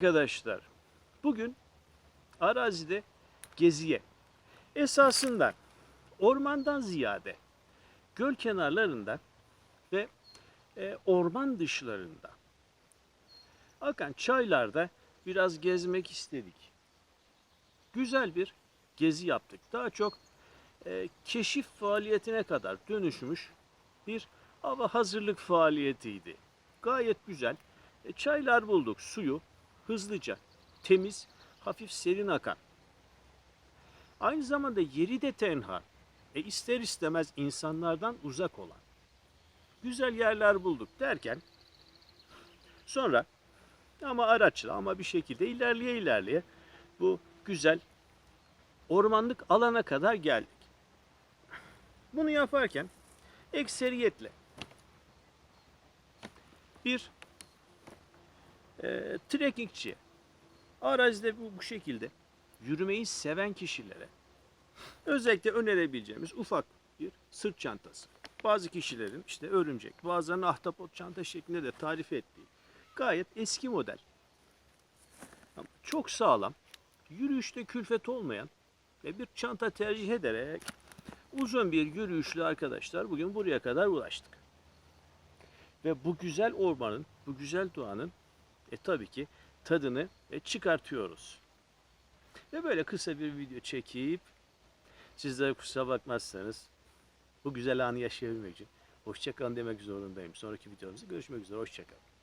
Arkadaşlar bugün arazide geziye esasında ormandan ziyade göl kenarlarında ve e, orman dışlarında akan çaylarda biraz gezmek istedik. Güzel bir gezi yaptık. Daha çok e, keşif faaliyetine kadar dönüşmüş bir hava hazırlık faaliyetiydi. Gayet güzel. E, çaylar bulduk, suyu hızlıca, temiz, hafif serin akan. Aynı zamanda yeri de tenha. E ister istemez insanlardan uzak olan. Güzel yerler bulduk derken sonra ama araçla ama bir şekilde ilerleye ilerleye bu güzel ormanlık alana kadar geldik. Bunu yaparken ekseriyetle bir e, trekkingçi arazide bu, bu şekilde yürümeyi seven kişilere özellikle önerebileceğimiz ufak bir sırt çantası. Bazı kişilerin işte örümcek, bazılarının ahtapot çanta şeklinde de tarif ettiği gayet eski model. Ama çok sağlam, yürüyüşte külfet olmayan ve bir çanta tercih ederek uzun bir yürüyüşle arkadaşlar bugün buraya kadar ulaştık. Ve bu güzel ormanın, bu güzel doğanın e tabii ki tadını e, çıkartıyoruz. Ve böyle kısa bir video çekip sizlere kusura bakmazsanız bu güzel anı yaşayabilmek için hoşçakalın demek zorundayım. Sonraki videomuzda görüşmek üzere. Hoşçakalın.